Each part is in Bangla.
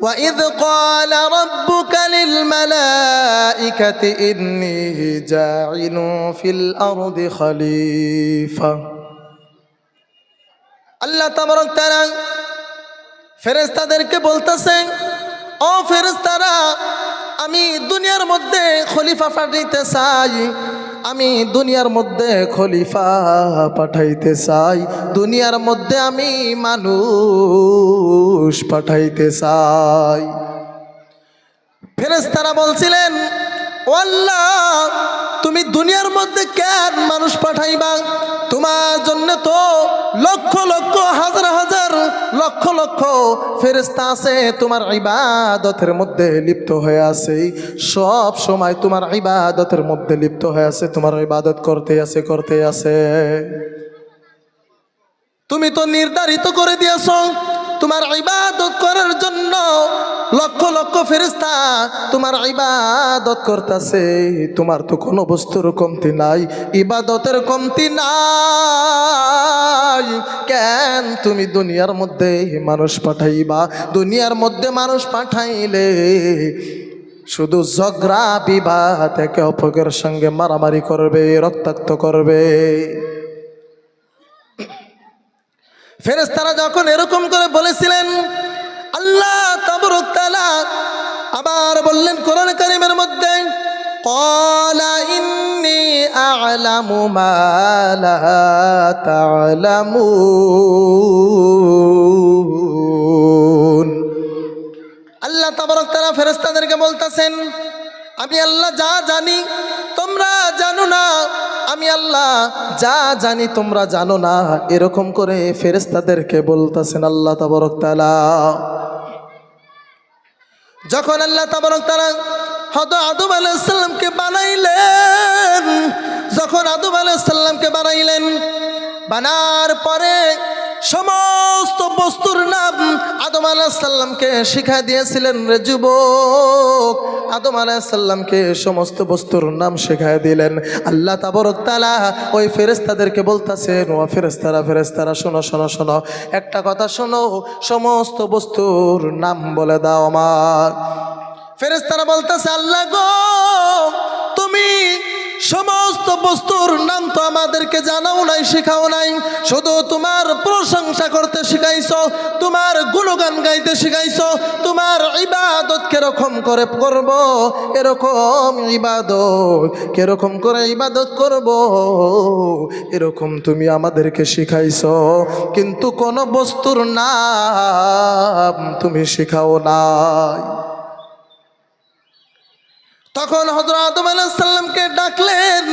وإذ قال ربك للملائكة إني جاعل في الأرض خليفة আল্লাহ তাবারক তাআলা ফেরেশতাদেরকে বলতেছেন ও ফেরেশতারা আমি দুনিয়ার মধ্যে খলিফা পাঠাইতে চাই আমি দুনিয়ার মধ্যে খলিফা পাঠাইতে চাই। দুনিয়ার মধ্যে আমি মানুষ পাঠাইতে চাই। ফেরেস্তারা বলছিলেন, ও আল্লাহ দুনিয়ার মধ্যে কেন মানুষ পাঠাইবা? তোমার জন্য তো লক্ষ লক্ষ, হাজার হাজার, লক্ষ লক্ষ ফেরেস্তা আছে, তোমার ইবাদতের মধ্যে লিপ্ত হয়ে আছে। সব সময় তোমার ইবাদতের মধ্যে লিপ্ত হয়ে আছে, তোমার ইবাদত করতে আছে করতে আছে। তুমি তো নির্ধারিত করে দিয়েছ তোমার ইবাদত করার জন্য লক্ষ লক্ষ ফেরিস্তা তোমার ইবাদত করতেছে। তোমার তো কোনো বস্তুর কমতি নাই, ইবাদতের কমতি নাই। কেন তুমি দুনিয়ার মধ্যে মানুষ পাঠাইবা? দুনিয়ার মধ্যে মানুষ পাঠাইলে শুধু ঝগড়া, বিবাদ, একে অপরের সঙ্গে মারামারি করবে, রক্তাক্ত করবে। ফেরেস্তারা যখন এরকম করে বলেছিলেন, আল্লাহ তাবরুকতালা আবার বললেন কোরআন করিমের মধ্যে কলা ইন্নি আলামু মালা তালামু আল্লাহ তাবরক তারা ফেরেস্তাদেরকে বলতেছেন, আমি আল্লাহ যা জানি, তোমরা জানো না। আমি আল্লাহ যা জানি তোমরা জানো না। এরকম করে ফেরেস্তাদেরকে বলতেছেন আল্লাহ তাবারক তালা যখন আল্লাহ তাবরক তালা হদ আদম আলাইসাল্লামকে বানাইলেন, যখন আদম আলাইসাল্লামকে বানাইলেন, বানার পরে সমস্ত বস্তুর নাম আদম আলাহিসাল্লামকে শিখা দিয়েছিলেন রে যুবক। আদম আলাহিসাল্লামকে সমস্ত বস্তুর নাম শেখায় দিলেন। আল্লাহ তাবরক তালা ওই ফেরেস্তাদেরকে বলতেছেন ও ফেরেস্তারা ফেরেস্তারা শোনো শোনো শোনো, একটা কথা শোনো, সমস্ত বস্তুর নাম বলে দাও আমার। ফেরেস্তারা বলতেছে, আল্লাহ গো, তুমি সমস্ত বস্তুর নাম তো আমাদেরকে জানাও নাই, শেখাও নাই। শুধু তোমার প্রশংসা করতে শিখাইছ, তোমার গুণগান গাইতে শিখাইছ, তোমার ইবাদত কীরকম করে করব। এরকম ইবাদত, কীরকম করে ইবাদত করব? এরকম তুমি আমাদেরকে শিখাইছ, কিন্তু কোন বস্তুর নাম তুমি শিখাও নাই। তখন হজরত আদম ডাকলেন,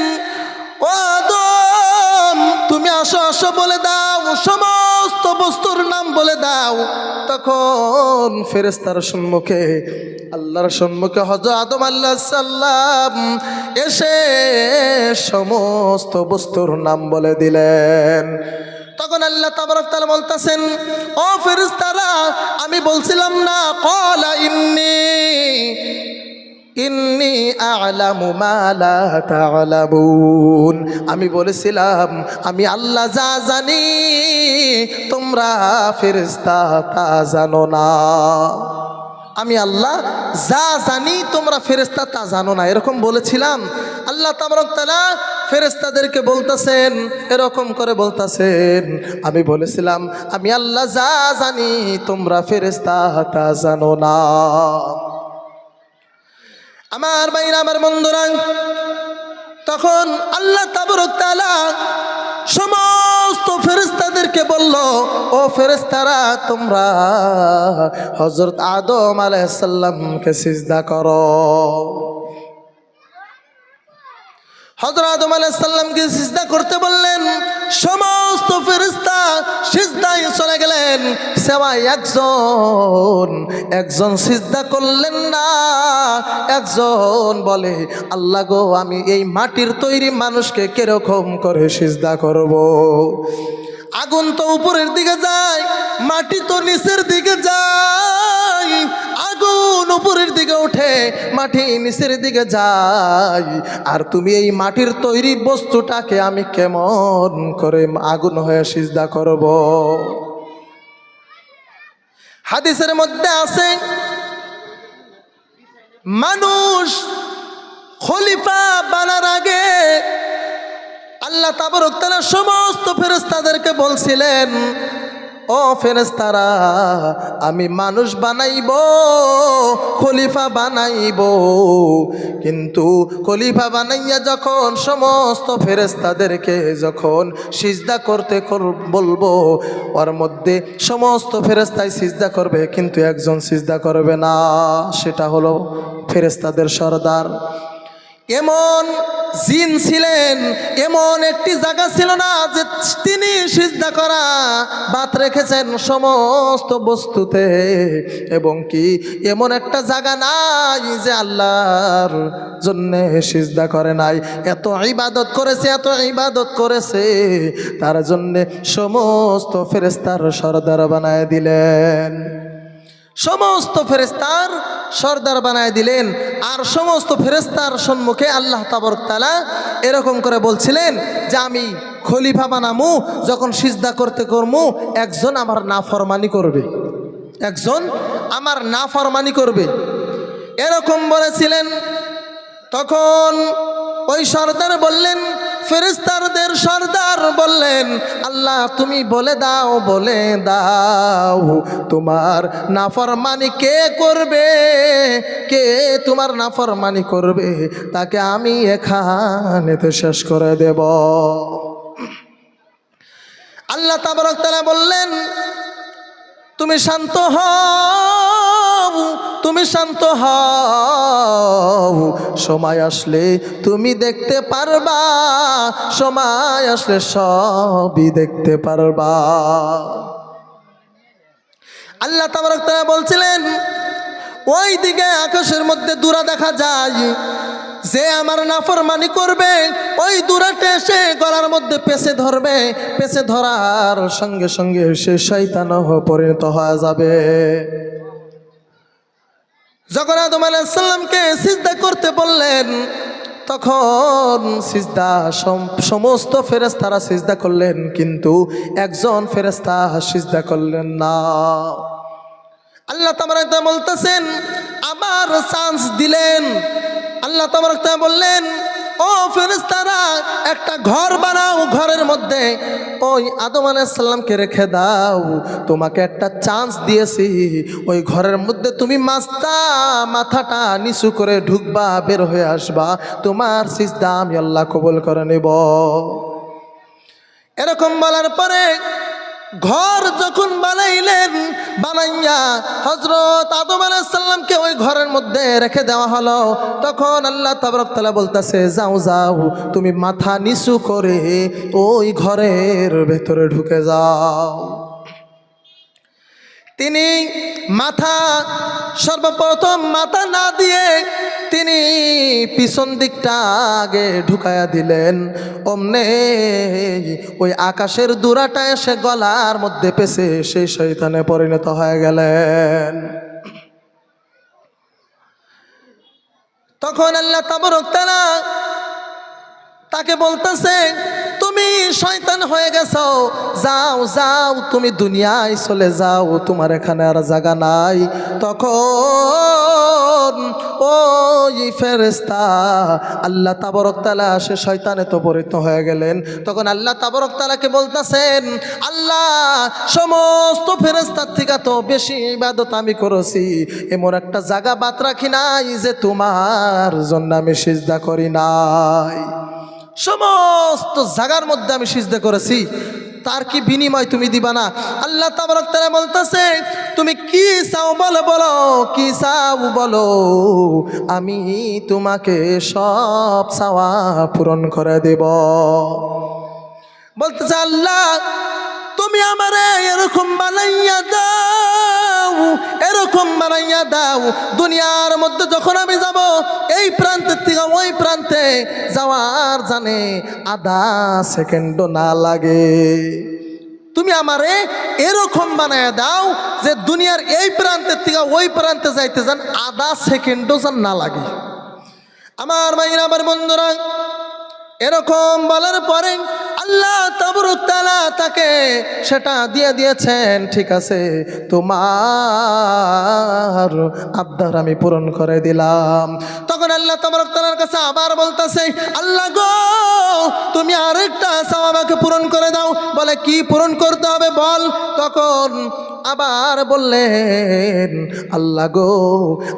ও আদম, তুমি আসো আসো বলে দাও, সমস্ত বস্তুর নাম বলে দাও। তখন ফেরেস্তার সম্মুখে, আল্লাহর সম্মুখে হজ আদম আল্লাহ সাল্লাম এসে সমস্ত বস্তুর নাম বলে দিলেন। তখন আল্লাহ তাবারক তাআলা বলতেছেন, ও ফেরেশতারা, আমি বলছিলাম না, কলা ইন্নি ইন্নি আমি বলেছিলাম, আমি আল্লাহ যা জানি, তোমরা ফেরেস্তা তা জানো না। আমি আল্লাহ যা জানি, তোমরা ফেরেস্তা তা জানো না। এরকম বলেছিলাম। আল্লাহ তাবরক তালা ফেরেস্তাদেরকে বলতেছেন, এরকম করে বলতেছেন। আমি বলেছিলাম, আমি আল্লাহ যা জানি, তোমরা ফেরেস্তা তা জানো না। আমার বাইরা আমার বন্ধুরা, তখন আল্লাহ তাবরকতালা সমস্ত ফেরেস্তাদেরকে বলল, ও ফেরেস্তারা তোমরা হজরত আদম আলাইসাল্লামকে সিজদা করো। হজরত আদম আলাইসাল্লামকে সিজদা করতে বললেন, সমস্ত ফেরিস্তা সিজদায় চলে গেলেন সেবাই একজন একজন সিজদা করলেন না, একজন বলে, আল্লাহ গো, আমি এই মাটির তৈরি মানুষকে কীরকম করে সিজদা করব। আগুন তো উপরের দিকে যায়, মাটি তো নিচের দিকে যায়। আগুন উপরের দিকে ওঠে, মাটি নিচের দিকে যায়। আর তুমি এই মাটির তৈরি বস্তুটাকে আমি কেমন করে আগুন হয়ে সিজদা করব? হাদিসের মধ্যে আছে, মানুষ খলিফা বানার আগে আল্লাহ তাবরক তারা সমস্ত ফেরেস্তাদেরকে বলছিলেন, ও ফেরেস্তারা আমি মানুষ বানাইব, খলিফা বানাইব। কিন্তু খলিফা বানাইয়া যখন সমস্ত ফেরেস্তাদেরকে যখন সিজদা করতে কর- বলব, ওর মধ্যে সমস্ত ফেরেস্তায় সিজদা করবে, কিন্তু একজন সিজদা করবে না। সেটা হলো ফেরেস্তাদের সর্দার। এমন জিন ছিলেন, এমন একটি জায়গা ছিল না যে তিনি সিজদা করা বাত রেখেছেন সমস্ত বস্তুতে। এবং কি এমন একটা জায়গা নাই যে আল্লাহর জন্যে সিজদা করে নাই। এত ইবাদত করেছে, এত ইবাদত করেছে, তার জন্যে সমস্ত ফেরেস্তার সর্দার বানায় দিলেন। সমস্ত ফেরেস্তার সর্দার বানায় দিলেন আর সমস্ত ফেরেস্তার সম্মুখে আল্লাহ তাবরক তালা এরকম করে বলছিলেন যে আমি খলিফা বানামু, যখন সিজদা করতে করমু, একজন আমার নাফরমানি করবে। একজন আমার নাফরমানি করবে। এরকম বলেছিলেন। তখন ওই সর্দার বললেন ফেরিস্তারদের সর্দার বললেন, আল্লাহ তুমি বলে দাও বলে দাও, তোমার নাফরমানি কে করবে? কে তোমার নাফরমানি করবে? তাকে আমি এখানেতে শেষ করে দেব। আল্লাহ তাবরক বললেন, তুমি শান্ত হও। তুমি শান্ত হও। সময় আসলে তুমি দেখতে পারবা। সময় আসলে সবই দেখতে পারবা। আল্লাহ তাবারক তাআলা বলছিলেন, ওই দিকে আকাশের মধ্যে দূরা দেখা যায়। যে আমার নাফরমানি করবে, ওই দূরাটে এসে গলার মধ্যে পেছে ধরবে। পেছে ধরার সঙ্গে সঙ্গে সে শৈতান পরিণত হয়ে যাবে। যখন আদম আলাইসাল্লামকে সিজদা করতে বললেন, তখন সিজদা সমস্ত ফেরেস্তারা সিজদা করলেন, কিন্তু একজন ফেরেস্তা সিজদা করলেন না। আল্লাহ তাবারক তাআলা বলতেছেন, আমার চান্স দিলেন। আল্লাহ তাবারক তাআলা বললেন ও ফেরেশতারা, একটা ঘর বানাও, ঘরের মধ্যে। ওই আদম আলাইসাল্লামকে রেখে দাও, তোমাকে একটা চান্স দিয়েছি। ওই ঘরের মধ্যে তুমি মাস্তা মাথাটা নিচু করে ঢুকবা, বের হয়ে আসবা। তোমার সিজদা আমি আল্লাহ কবুল করে নেব। এরকম বলার পরে ঘর যখন বানাইলেন, বানাইয়া হজরত আদম আলাইসাল্লামকে ওই ঘরের মধ্যে রেখে দেওয়া হলো। তখন আল্লাহ তাবরকতলা বলতেছে, যাও যাও, তুমি মাথা নিচু করে ওই ঘরের ভেতরে ঢুকে যাও। তিনি মাথা, সর্বপ্রথম মাথা না দিয়ে তিনি পিছন দিকটা আগে ঢুকায়া দিলেন। অমনে ওই আকাশের দূরাটা এসে গলার মধ্যে পেছে সেই শৈতানে পরিণত হয়ে গেলেন। তখন আল্লাহ তাবরক তারা তাকে বলতেছে তুমি শয়তান হয়ে গেছো। যাও যাও, তুমি দুনিয়ায় চলে যাও, তোমার এখানে আর জায়গা নাই। তখন ওই ফেরেস্তা আল্লাহ তাবরক তালা সে শয়তানে তো পরিত হয়ে গেলেন। তখন আল্লাহ তাবরক তালাকে বলতেছেন, আল্লাহ, সমস্ত ফেরেস্তার থেকে তো বেশি ইবাদত আমি করেছি। এমন একটা জায়গা বাদ রাখি নাই যে তোমার জন্য আমি সিজদা করি নাই। সমস্ত জাগার মধ্যে আমি সিজদা করেছি। তার কি বিনিময় তুমি দিবা না? আল্লাহ তারা বলতেছে, তুমি কি চাও বলো বলো, কি চাও বলো? আমি তোমাকে সব চাওয়া পূরণ করে দেব। বলতেছে, আল্লাহ তুমি আমারে এরকম বানাইয়া দাও, এরকম বানাইয়া দাও। দুনিয়ার মধ্যে যখন আমি যাব, এই প্রান্তের থেকে ওই প্রান্তে যাওয়ার জানে আধা সেকেন্ডও না লাগে। তুমি আমারে এরকম বানায় দাও যে দুনিয়ার এই প্রান্তের থেকে ওই প্রান্তে যাইতে যান, আধা সেকেন্ডও যেন না লাগে। আমার ভাইরা আমার বন্ধুরা, এরকম বলার পরে আল্লাহ তাবরুতালা তাকে সেটা দিয়ে দিয়েছেন, ঠিক আছে, তোমার আবদার আমি পূরণ করে দিলাম। তখন আল্লাহ তাবরুতালার কাছে আবার বলতেছে, আল্লাহ গো তুমি আরেকটা চাও আমাকে পূরণ করে দাও। বলে, কি পূরণ করতে হবে বল। তখন আবার বললেন, আল্লাহ গো,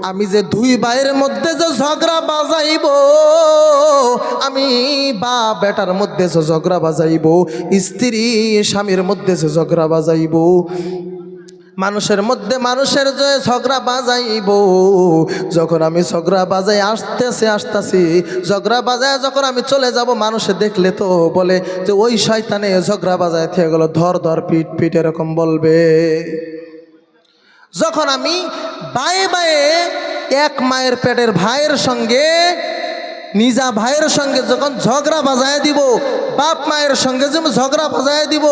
আমি যে দুই ভাইয়ের মধ্যে যে ঝগড়া বাজাইব, আমি বা বেটার মধ্যে যে ঝগড়া বাজাইব, স্ত্রী স্বামীর মধ্যে যে ঝগড়া বাজাইব মানুষের মধ্যে মানুষের যে ঝগড়া বাজাইব, যখন আমি ঝগড়া বাজাই আসতেছে, আসতেছি, ঝগড়া বাজায় যখন আমি চলে যাব, মানুষে দেখলে তো বলে যে ওই শয়তানে ঝগড়া বাজায় থেকে গেলো, ধর ধর, পিট পিট এরকম বলবে। যখন আমি বায়ে বায়ে এক মায়ের পেটের ভাইয়ের সঙ্গে, নিজা ভাইয়ের সঙ্গে যখন ঝগড়া বাজায় দিব, বাপ মায়ের সঙ্গে যেমন ঝগড়া বাজায় দিব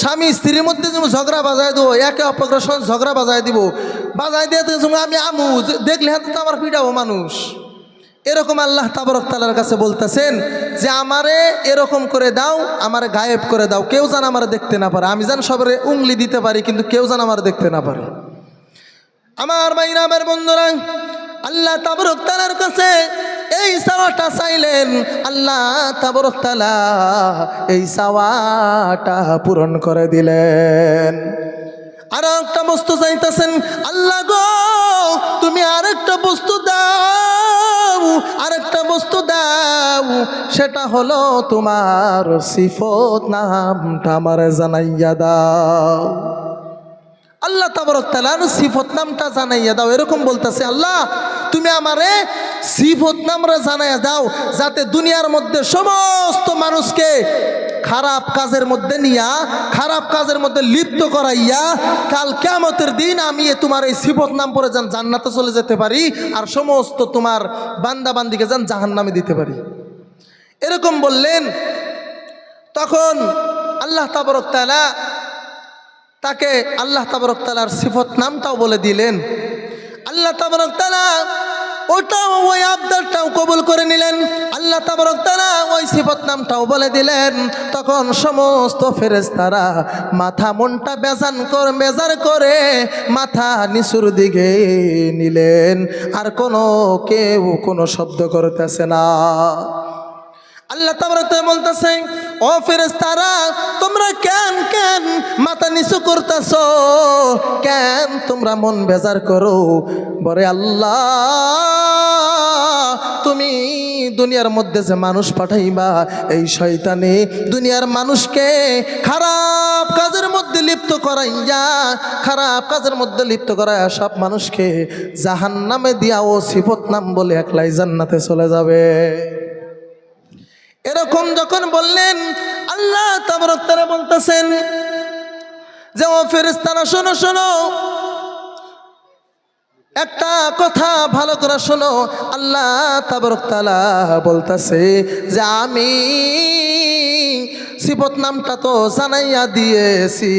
স্বামী স্ত্রীর মধ্যে ঝগড়া বাজায় দেবো, একে সঙ্গে ঝগড়া বাজায় দিব, বাজায় দিয়ে আমি আমু দেখলে হাতে তো আমার পিটাবো মানুষ। এরকম আল্লাহ তাবরক তালার কাছে বলতেছেন যে, আমারে এরকম করে দাও, আমারে গায়েব করে দাও। কেউ যেন আমার দেখতে না পারে। আমি যেন সবারে উংলি দিতে পারি, কিন্তু কেউ যেন আমার দেখতে না পারে। আমার বাইরা আমার বন্ধুরা, আল্লাহ তাবরক তালার কাছে এই সাওয়াটা চাইলেন আল্লাহ তাবরকতালা এই সাওয়াটা পূরণ করে দিলেন। আর একটা বস্তু চাইতেছেন, আল্লাহ গো, তুমি আরেকটা বস্তু দাও, আরেকটা বস্তু দাও, সেটা হলো তোমার সিফত নামটা আমার জানাইয়া দাও। আল্লাহ তাবরক তালার সিফত নামটা জানাইয়া দাও, এরকম বলতেছে, আল্লাহ, তুমি আমারে সিফত নামরা জানাইয়া দাও, যাতে দুনিয়ার মধ্যে সমস্ত মানুষকে খারাপ কাজের মধ্যে নিয়া, খারাপ কাজের মধ্যে লিপ্ত করাইয়া, কাল কেমতের দিন আমি তোমার এই সিফত নাম পরে যান জান্নাতে চলে যেতে পারি, আর সমস্ত তোমার বান্দাবান্দিকে যান জাহান নামে দিতে পারি। এরকম বললেন, তখন আল্লাহ তাবরক তালা তাকে আল্লাহ তাবরক তালার সিফত নামটাও বলে দিলেন। আল্লাহ তাবরক তালা ওটাও ওই আবদারটাও কবুল করে নিলেন। আল্লাহ তাবরক তারা ওই সিফত নামটাও বলে দিলেন। তখন সমস্ত ফেরেস্তারা মাথা মনটা বেজান কর, বেজার করে মাথা নিচুর দিকে নিলেন। আর কোনো কেউ কোনো শব্দ করতেছে না। আল্লাহ তাবরাতে বলতেছে, ও ফেরেস্তারা তোমরা কেন কেন মাথা নিচু করতেছ? কেন তোমরা মন বেজার করো? বরে আল্লাহ, তুমি দুনিয়ার মধ্যে যে মানুষ পাঠাইবা, এই শয়তানে দুনিয়ার মানুষকে খারাপ কাজের মধ্যে লিপ্ত করাইয়া, খারাপ কাজের মধ্যে লিপ্ত করাইয়া সব মানুষকে জাহান নামে দিয়া ও সিফত নাম বলে একলাই জান্নাতে চলে যাবে। এরকম যখন বললেন, আল্লাহ তাবরতারা বলতেছেন যে, ও ফেরিস্তারা শোনো শোনো। একটা কথা ভালো করে শোনো। আল্লাহ তাবরতালা বলতেছে যে, আমি সিবত নামটা তো জানাইয়া দিয়েছি।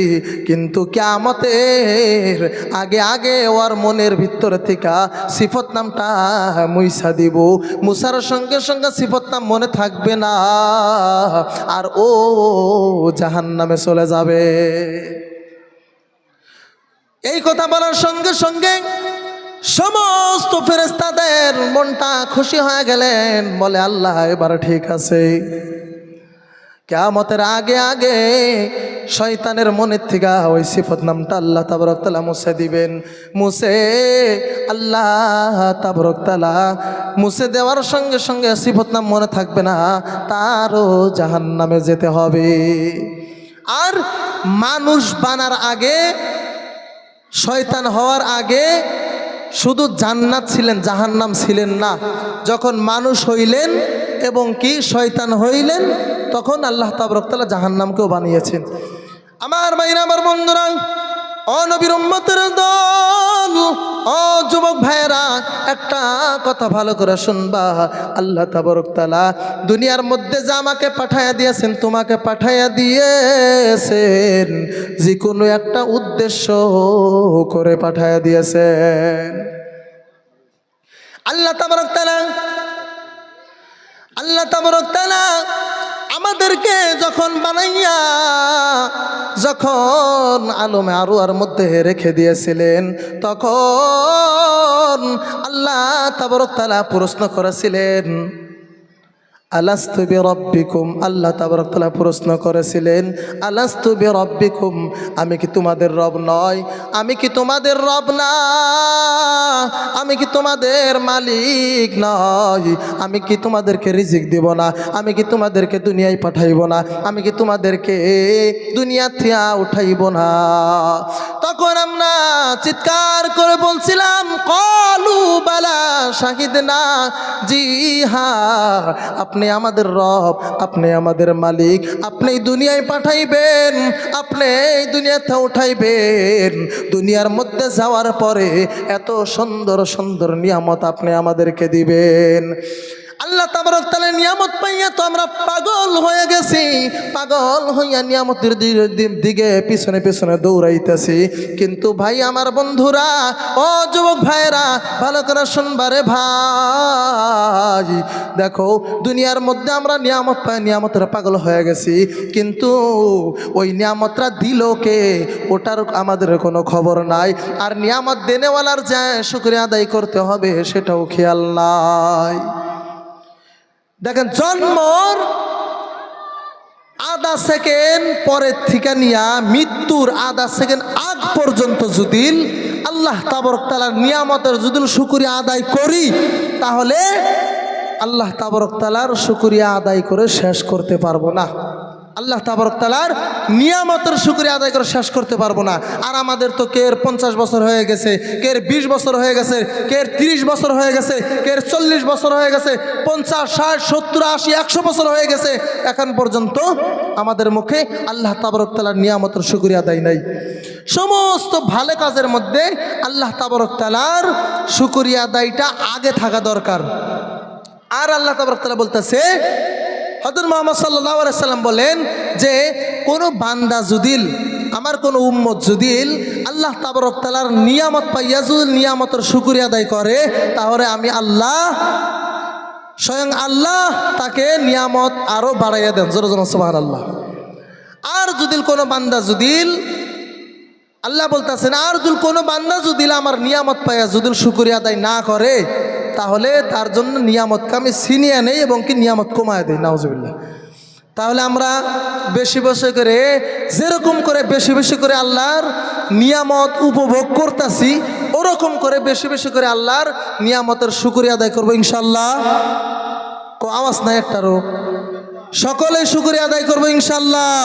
কিন্তু কেমতের আগে আগে ওর মনের ভিতর থেকে সিফত নামটা মুইসা দিব। মুসার সঙ্গে সঙ্গে সিফত নাম মনে থাকবে না। আর ও জাহান নামে চলে যাবে। এই কথা বলার সঙ্গে সঙ্গে সমস্ত ফেরেস্তাদের মনটা খুশি হয়ে গেলেন। বলে, আল্লাহ, এবার ঠিক আছে। কেমতের আগে আগে শয়তানের মনের থেকে ওই সিফত নামটা আল্লাহ তাবরকতালা মুছে দিবেন। মুছে আল্লাহ তাবরকতালা মুছে দেওয়ার সঙ্গে সঙ্গে সিফত নাম মনে থাকবে না, তারও জাহান নামে যেতে হবে। আর মানুষ বানার আগে, শয়তান হওয়ার আগে শুধু জান্নাত ছিলেন, জাহান্নাম ছিলেন না। যখন মানুষ হইলেন এবং কি শয়তান হইলেন, তখন আল্লাহ তাবরকতালা জাহান্নামকেও বানিয়েছেন। আমার মাইনা আমার বন্ধুরা অনবীর দল, ও যুবক ভাইয়েরা, একটা কথা ভালো করে শুনবা। আল্লাহ তাবরকতালা দুনিয়ার মধ্যে যা আমাকে পাঠাইয়া দিয়েছেন, তোমাকে পাঠাইয়া দিয়েছেন। যে কোনো একটা উদ্দেশ্য করে পাঠাইয়া দিয়েছেন। আল্লাহ তাবরকতালা আল্লাহ তাবরকতালা আমাদেরকে যখন বানাইয়া, যখন আলমে আরুয়ার মধ্যে রেখে দিয়েছিলেন, তখন আল্লাহ তাবরক তালা প্রশ্ন করেছিলেন আলাস্তু রব্বিকুম আল্লাহ তাবরকতলা প্রশ্ন করেছিলেন, আলাস্তু রব্বিকুম আমি কি তোমাদের রব নয়? আমি কি তোমাদের রব না? আমি কি তোমাদের মালিক নয়? আমি কি তোমাদেরকে রিজিক দিব না? আমি কি তোমাদেরকে দুনিয়ায় পাঠাইব না? আমি কি তোমাদেরকে দুনিয়া থিয়া উঠাইব না? তখন আমরা চিৎকার করে বলছিলাম, কলু বালা শাহিদ না জি হা, আপনি আমাদের রব, আপনি আমাদের মালিক, আপনি দুনিয়ায় পাঠাইবেন, আপনি এই দুনিয়াতে উঠাইবেন। দুনিয়ার মধ্যে যাওয়ার পরে এত সুন্দর সুন্দর নিয়ামত আপনি আমাদেরকে দিবেন। আল্লাহ তাবারক তাআলা নিয়ামত পাইয়া তো আমরা পাগল হয়ে গেছি। পাগল হইয়া নিয়ামতের দিকে পিছনে পিছনে দৌড়াইতেছি। কিন্তু ভাই, আমার বন্ধুরা, ও যুবক ভাইরা ভালো করে শুনবারে ভাই। দেখো, দুনিয়ার মধ্যে আমরা নিয়ামত পাই, নিয়ামতের পাগল হয়ে গেছি। কিন্তু ওই নিয়ামতটা দিল কে? ওটার আমাদের কোনো খবর নাই। আর নিয়ামত দেনেওয়ালার যে শুক্রিয়া আদায় করতে হবে, সেটাও খেয়াল নাই। দেখেন, জন্মর আধা সেকেন্ড পরের থেকে নিয়া মৃত্যুর আধা সেকেন্ড আগ পর্যন্ত যদি আল্লাহ তাবরকতালার নিয়ামতের যদি শুকুরিয়া আদায় করি, তাহলে আল্লাহ তাবরকতালার শুকুরিয়া আদায় করে শেষ করতে পারব না। আল্লাহ তাবরক তালার নিয়ামতের শুক্রিয়া আদায় করে শেষ করতে পারব না। আর আমাদের তো কের পঞ্চাশ বছর হয়ে গেছে, কের বিশ বছর হয়ে গেছে, কের তিরিশ বছর হয়ে গেছে, কের চল্লিশ বছর হয়ে গেছে, পঞ্চাশ, ষাট, সত্তর, আশি, একশো বছর হয়ে গেছে, এখন পর্যন্ত আমাদের মুখে আল্লাহ তাবরক তালার নিয়ামতের শুক্রিয়া আদায় নাই। সমস্ত ভালো কাজের মধ্যে আল্লাহ তাবরক তালার শুক্রিয়া আদায়টা আগে থাকা দরকার। আর আল্লাহ তাবরকতালা বলতেছে হজর মোহাম্মদ সাল্লাম বলেন যে, কোনো বান্দা জুদিল আমার কোনো উম্মত জুদিল আল্লাহ তাবরকতালার নিয়ামত পাইয়া যদি নিয়ামতের শুকুরিয়া আদায় করে, তাহলে আমি আল্লাহ, স্বয়ং আল্লাহ তাকে নিয়ামত আরও বাড়াইয়া দেন। জোর সুবাহ আল্লাহ আর যদিল কোনো বান্দা জুদিল আল্লাহ বলতেছেন, আর যদি কোনো বান্দা যদি আমার নিয়ামত পাইয়া যদি শুকুরিয়া আদায় না করে তাহলে তার জন্য নিয়ামতকে আমি ছিনিয়ে নেই এবং কি নিয়ামত কমায় দেয় নাউজুবিল্লাহ। তাহলে আমরা বেশি বেশি করে, যেরকম করে বেশি বেশি করে আল্লাহর নিয়ামত উপভোগ করতেছি, ওরকম করে বেশি বেশি করে আল্লাহর নিয়ামতের শুকুরিয়া আদায় করব ইনশাল্লাহ আওয়াজ নাই একটারও। সকলে শুকুরিয়া আদায় করব ইনশাল্লাহ